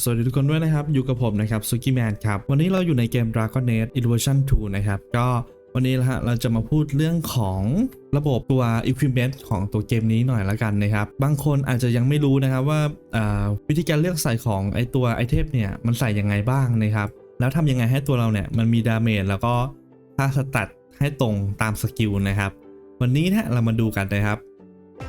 สวัสดีทุกคนด้วยนะครับ อยู่กับผมนะครับซุกี้แมนครับ วันนี้เราอยู่ในเกม Dragon Age Inversion 2 นะครับ ก็วันนี้นะฮะเราจะมาพูดเรื่องของระบบตัว Equipment ของตัวเกมนี้หน่อยละกันนะครับ บางคนอาจจะยังไม่รู้นะครับว่าาวิธีการเลือกใส่ของไอตัวไอเทมเนี่ยมันใส่ยังไงบ้างนะครับ แล้วทำยังไงให้ตัวเราเนี่ยมันมีดาเมจแล้วก็ค่าสตัดให้ตรงตามสกิลนะครับ วันนี้นะเรามาดูกันนะครับ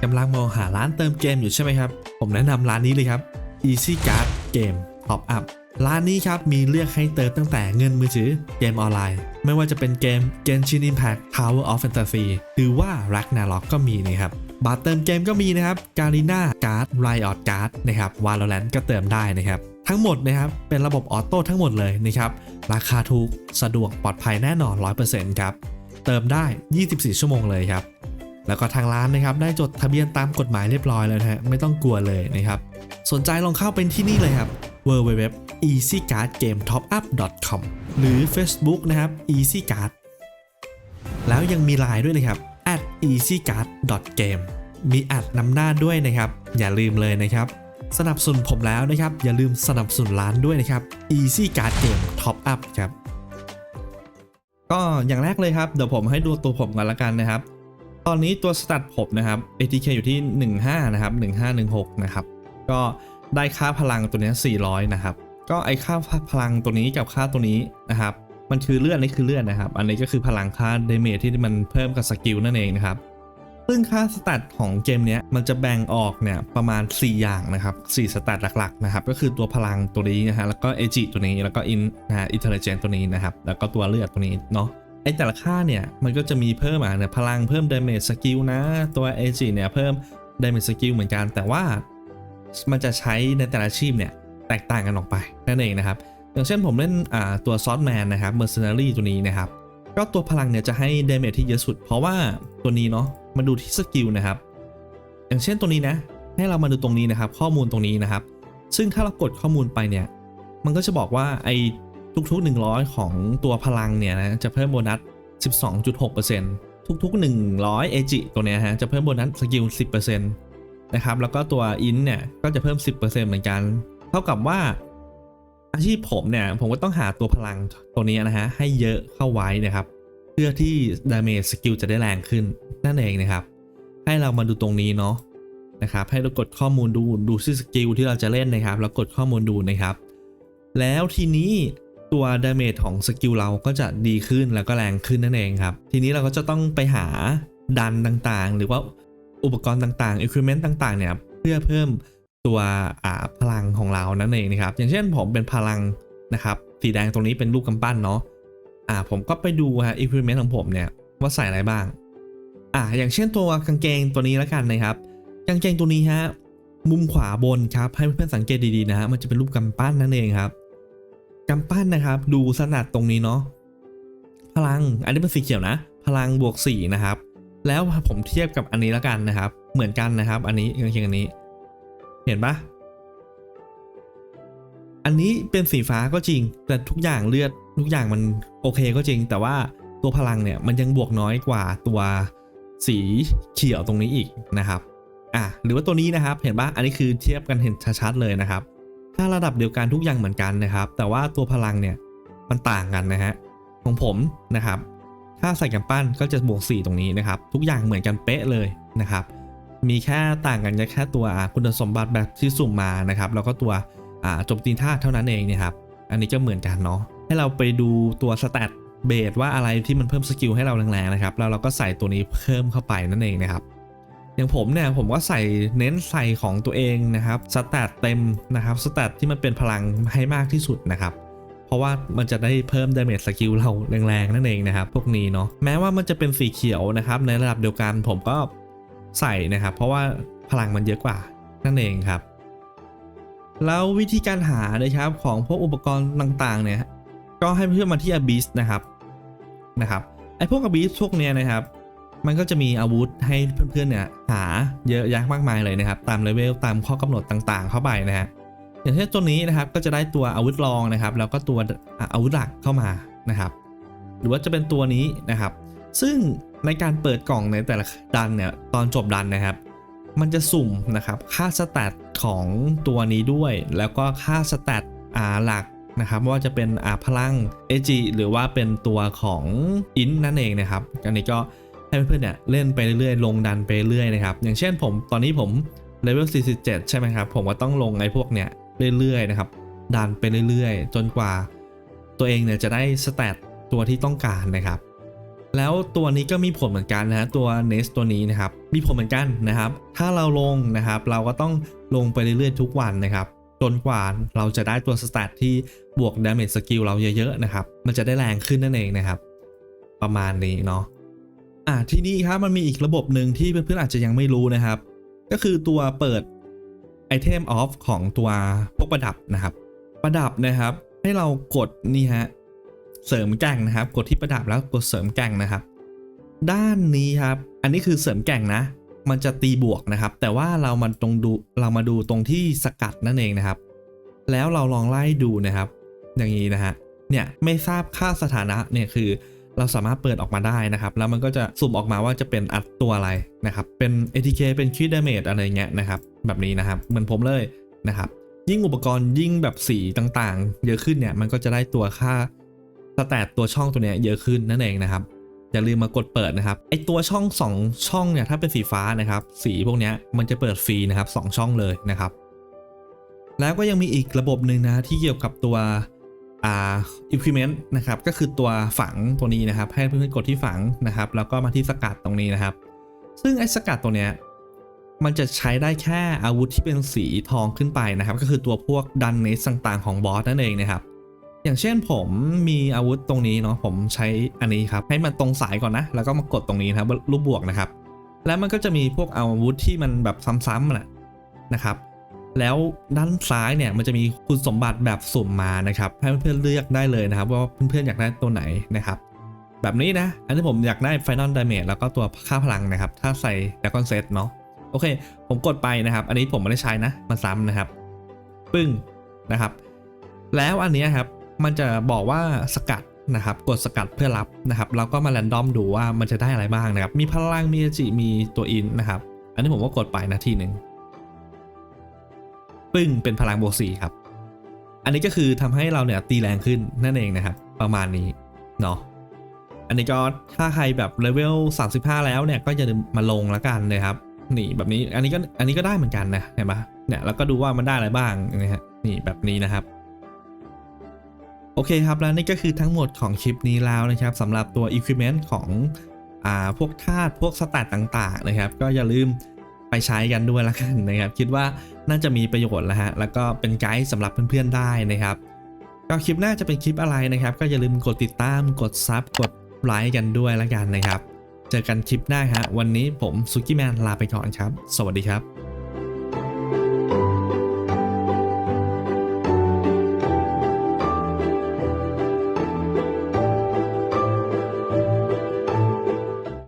กำลังมองหาร้านเติมเกมอยู่ใช่ไหมครับ ผมแนะนำร้านนี้เลยครับ Easy Card Game Top Up ร้านนี้ครับมีเลือกให้เติมตั้งแต่เงินมือถือเกมออนไลน์ ไม่ว่าจะเป็นเกม Genshin Impact Tower of Fantasy หรือว่า Ragnarok ก็มีนะครับบัตรเติมเกมก็มีนะครับ Garena Card Riot Card นะครับ Valorant ก็เติมได้นะครับ ทั้งหมดนะครับเป็นระบบออโต้ทั้งหมดเลยนะครับ ราคาถูก สะดวกปลอดภัยแน่นอน 100%ครับ เติมได้ 24 ชั่วโมงเลยครับ แล้วก็ทางร้านนะครับได้จดทะเบียนตามกฎหมายเรียบร้อยแล้วนะฮะไม่ต้องกลัวเลยนะครับสนใจลองเข้าเป็นที่นี่เลยครับ www easycardgametopup.com หรือ Facebook นะครับ easycard แล้วยังมีไลน์ด้วยนะครับ at easycard.game มีแอดนำหน้าด้วยนะครับ อย่าลืมเลยนะครับ สนับสนุนผมแล้วนะครับ อย่าลืมสนับสนุนร้านด้วยนะครับ Easy Card Game Top Up ครับ ก็อย่างแรกเลยครับ เดี๋ยวผมให้ดูตัวผมกันละกันนะครับ ตอนนี้ตัวสตัดผมนะครับ ATK อยู่ที่ 15 นะครับ 1516 นะครับ ก็ได้ค่าพลังตัวนี้ 400 นะครับ ก็ไอค่าพลังตัวนี้กับค่าตัวนี้นะครับ มันคือเลือดนี่คือเลือดนะครับ อันนี้ก็คือพลังค่าเดเมจที่มันเพิ่มกับสกิลนั่นเองนะครับ ซึ่งค่าสตัดของเกมเนี้ยมันจะแบ่งออกเนี่ยประมาณ 4 อย่างนะครับ 4 สตัดหลักๆนะครับ ก็คือตัวพลังตัวนี้นะฮะ แล้วก็เอจิตัวนี้ แล้วก็อินนะฮะอินเทลเจนตัวนี้นะครับ แล้วก็ตัวเลือดตัวนี้เนาะ ไอแต่ละค่าเนี่ย มันก็จะมีเพิ่มอะเนี่ยพลังเพิ่ม damage skill นะ ตัวเอจิเนี่ยเพิ่ม damage skill เหมือนกัน แต่ว่ามันจะใช้ในแต่ละอาชีพเนี่ย แตกต่างกันออกไปนั่นเองนะครับ อย่างเช่นผมเล่นอ่าตัวซอสแมนนะครับ mercenary ตัวนี้นะครับ ก็ตัวพลังเนี่ยจะให้ damage ที่เยอะสุด เพราะว่าตัวนี้เนาะมาดูที่สกิลนะครับ อย่างเช่นตัวนี้นะ ให้เรามาดูตรงนี้นะครับ ข้อมูลตรงนี้นะครับ ซึ่งถ้าเรากดข้อมูลไปเนี่ย มันก็จะบอกว่าไอ ทุกๆ 100 ของตัวพลังเนี่ยนะจะเพิ่มโบนัส 12.6%ทุกๆ 100เอจิตัวเนี้ยฮะจะเพิ่มโบนัสสกิล 10%นะครับแล้วก็ตัวอินเนี่ยก็จะเพิ่ม 10%เหมือนกัน เท่ากับว่าอาชีพผมเนี่ยผมก็ต้องหาตัวพลังตัวนี้นะฮะให้เยอะเข้าไว้นะครับ เพื่อที่ดาเมจสกิลจะได้แรงขึ้นนั่นเองนะครับ ให้เรามาดูตรงนี้เนาะนะครับให้เรากดข้อมูลดูดูที่สกิลที่เราจะเล่นนะครับ แล้วกดข้อมูลดูนะครับ แล้วทีนี้ ตัวดาเมจของสกิลเราก็จะดีขึ้นแล้วก็แรงขึ้นนั่นเองครับ ทีนี้เราก็จะต้องไปหาดันต่างๆ หรือว่าอุปกรณ์ต่างๆอุปกรณ์ต่างๆเนี่ยเพื่อเพิ่มตัวอาพลังของเรานั่นเองนะครับ อย่างเช่นผมเป็นพลังนะครับ สีแดงตรงนี้เป็นรูปกำปั้นเนาะอ่าผมก็ไปดูฮะอุปกรณ์ของผมเนี่ยว่าใส่อะไรบ้างอ่าอย่างเช่นตัวกางเกงตัวนี้แล้วกันนะครับ กางเกงตัวนี้ฮะมุมขวาบนครับให้เพื่อนๆสังเกตดีๆนะฮะมันจะเป็นรูปกำปั้นนั่นเองครับ กำปั้นนะครับ ดูสนัดตรงนี้เนาะพลังอันนี้เป็นสีเขียวนะ พลังบวก4นะครับ แล้วผมเทียบกับอันนี้แล้วกันนะครับ เหมือนกันนะครับ อันนี้กางเกงอันนี้ เห็นปะอันนี้เป็นสีฟ้าก็จริง แต่ทุกอย่างเลือดทุกอย่างมันโอเคก็จริง แต่ว่าตัวพลังเนี่ยมันยังบวกน้อยกว่าตัวสีเขียวตรงนี้อีกนะครับ อะหรือว่าตัวนี้นะครับ เห็นปะอันนี้คือเทียบกันเห็นชัดๆเลยนะครับ ถ้าระดับเดียวกันทุกอย่างเหมือนกันนะครับ แต่ว่าตัวพลังเนี่ยมันต่างกันนะฮะของผมนะครับ ถ้าใส่กำปั้นก็จะบวก4ตรงนี้นะครับ ทุกอย่างเหมือนกันเป๊ะเลยนะครับ มีแค่ต่างกันแค่ตัวคุณสมบัติแบบที่สุ่มมานะครับ แล้วก็ตัวโจมตีท่าเท่านั้นเองนะครับ อันนี้ก็เหมือนกันเนาะให้เราไปดูตัวสแตทเบสว่าอะไรที่มันเพิ่มสกิลให้เราแรงๆนะครับ แล้วเราก็ใส่ตัวนี้เพิ่มเข้าไปนั่นเองนะครับ อย่างผมเนี่ยผมก็ใส่เน้นใส่ของตัวเองนะครับสแตทเต็มนะครับสแตทที่มันเป็นพลังให้มากที่สุดนะครับเพราะว่ามันจะได้เพิ่มดาเมจสกิลเราแรงๆนั่นเองนะครับพวกนี้เนาะแม้ว่ามันจะเป็นสีเขียวนะครับในระดับเดียวกันผมก็ใส่นะครับเพราะว่าพลังมันเยอะกว่านั่นเองครับ แล้ววิธีการหานะครับของพวกอุปกรณ์ต่างๆเนี่ยก็ให้เพื่อนมาที่ Abyss นะครับนะครับไอพวก Abyss พวกเนี้ยนะครับ มันก็จะมีอาวุธให้เพื่อนๆเนี่ยหาเยอะแยะมากมายเลยนะครับ ตามเลเวลตามข้อกำหนดต่างๆ เข้าไปนะฮะอย่างเช่นตัวนี้นะครับก็จะได้ตัวอาวุธรองนะครับแล้วก็ตัวอาวุธหลักเข้ามานะครับ หรือว่าจะเป็นตัวนี้นะครับ ซึ่งในการเปิดกล่องในแต่ละดันเนี่ยตอนจบดันนะครับ มันจะสุ่มนะครับค่าสแตทของตัวนี้ด้วย แล้วก็ค่าสแตทอาหลักนะครับว่าจะเป็นอาพลัง AG หรือว่าเป็นตัวของอินนั่นเองนะครับ อันนี้ก็ ให้เพื่อนๆเนี่ยเล่นไปเรื่อยๆ ลงดันไปเรื่อยนะครับ อย่างเช่นผมตอนนี้ผมเลเวล 47 ใช่ไหมครับ ผมก็ต้องลงไอ้พวกเนี้ยเรื่อยๆนะครับ ดันไปเรื่อยๆ จนกว่า ตัวเองเนี่ยจะได้สแตทตัวที่ต้องการนะครับ แล้วตัวนี้ก็มีผลเหมือนกันนะฮะตัว Nest ตัวนี้นะครับ มีผลเหมือนกันนะครับ ถ้าเราลงนะครับ เราก็ต้องลงไปเรื่อยๆ ทุกวันนะครับ จนกว่าเราจะได้ตัวสแตทที่บวก damage skill เราเยอะๆนะครับ มันจะได้แรงขึ้นนั่นเองนะครับ ประมาณนี้เนาะ อะที่นี่ครับมันมีอีกระบบหนึ่งที่เพื่อนๆอาจจะยังไม่รู้นะครับ ก็คือตัวเปิด Item Off ของตัวพวกประดับนะครับ ประดับนะครับ ให้เรากดนี่ฮะเสริมแก่งนะครับ กดที่ประดับแล้วกดเสริมแก่งนะครับ ด้านนี้ครับ อันนี้คือเสริมแก่งนะ มันจะตีบวกนะครับ แต่ว่าเรามาตรงดูเรามาดูตรงที่สกัดนั่นเองนะครับ แล้วเราลองไล่ดูนะครับ อย่างนี้นะฮะเนี่ยไม่ทราบค่าสถานะเนี่ยคือ เราสามารถเปิดออกมาได้นะครับ แล้วมันก็จะสุ่มออกมาว่าจะเป็นอัดตัวอะไรนะครับ เป็น ATK เป็นคิดดเมจอะไรเงี้ยนะครับ แบบนี้นะครับ เหมือนผมเลยนะครับ ยิ่งอุปกรณ์ยิ่งแบบสีต่างๆ เยอะขึ้นเนี่ย มันก็จะได้ตัวค่าสแตทตัวช่องตัวเนี้ยเยอะขึ้นนั่นเองนะครับ อย่าลืมมากดเปิดนะครับ ไอตัวช่อง 2 ช่องเนี่ย ถ้าเป็นสีฟ้านะครับ สีพวกเนี้ยมันจะเปิดฟรีนะครับ 2 ช่องเลยนะครับ แล้วก็ยังมีอีกระบบหนึ่งนะที่เกี่ยวกับตัว อ่า equipment นะครับ ก็คือตัวฝังตัวนี้นะครับ ให้เพื่อนๆกดที่ฝังนะครับ แล้วก็มาที่สกัดตรงนี้นะครับ ซึ่งไอ้สกัดตัวเนี้ยมันจะใช้ได้แค่อาวุธที่เป็นสีทองขึ้นไปนะครับ ก็คือตัวพวกดันเนสต่างๆของบอสนั่นเองนะครับ อย่างเช่นผมมีอาวุธตรงนี้เนาะผมใช้อันนี้ครับ ให้มันตรงสายก่อนนะ แล้วก็มากดตรงนี้นะครับรูปบวกนะครับ แล้วมันก็จะมีพวกอาวุธที่มันแบบซ้ำๆนะนะครับ แล้วด้านซ้ายเนี่ยมันจะมีคุณสมบัติแบบสุ่มมานะครับ ให้เพื่อนๆเลือกได้เลยนะครับ ว่าเพื่อนๆอยากได้ตัวไหนนะครับ แบบนี้นะ อันนี้ผมอยากได้ Final Damage แล้วก็ตัวค่าพลังนะครับ ถ้าใส่ Dragon Set เนาะโอเค ผมกดไปนะครับ อันนี้ผมไม่ได้ใช้นะมันซ้ำนะครับ ปึ้งนะครับ แล้วอันนี้ครับมันจะบอกว่าสกัดนะครับ กดสกัดเพื่อรับนะครับเราก็มาแรนดอมดูว่ามันจะได้อะไรบ้างนะครับ มีพลังมีจิมีตัวอินนะครับ อันนี้ผมก็กดไปนะทีหนึ่ง ปึ้งเป็นพลังบวกสี่ครับ อันนี้ก็คือทำให้เราเนี่ยตีแรงขึ้นนั่นเองนะครับ ประมาณนี้เนาะอันนี้ก็ถ้าใครแบบเลเวล35 แล้วเนี่ยก็อย่าลืมมาลงล้วกันนะครับนี่แบบนี้อันนี้ก็อันนี้ก็ได้เหมือนกันนะเห็นปะเนี่ยแล้วก็ดูว่ามันได้อะไรบ้างนะฮะนี่แบบนี้นะครับโอเคครับแล้วนี่ก็คือทั้งหมดของคลิปนี้แล้วนะครับสำหรับตัว Equipment ของอ่าพวกธาตุพวกสแตตต่างๆนะครับ ก็อย่าลืม ไปใช้กันด้วยละกันนะครับ คิดว่าน่าจะมีประโยชน์แล้วฮะแล้วก็เป็นไกด์สำหรับเพื่อนๆได้นะครับก็คลิปหน้าจะเป็นคลิปอะไรนะครับ ก็อย่าลืมกดติดตามกดซับกดไลค์กันด้วยละกันนะครับ เจอกันคลิปหน้าฮะวันนี้ผมซุกี้แมนลาไปก่อนครับ สวัสดีครับ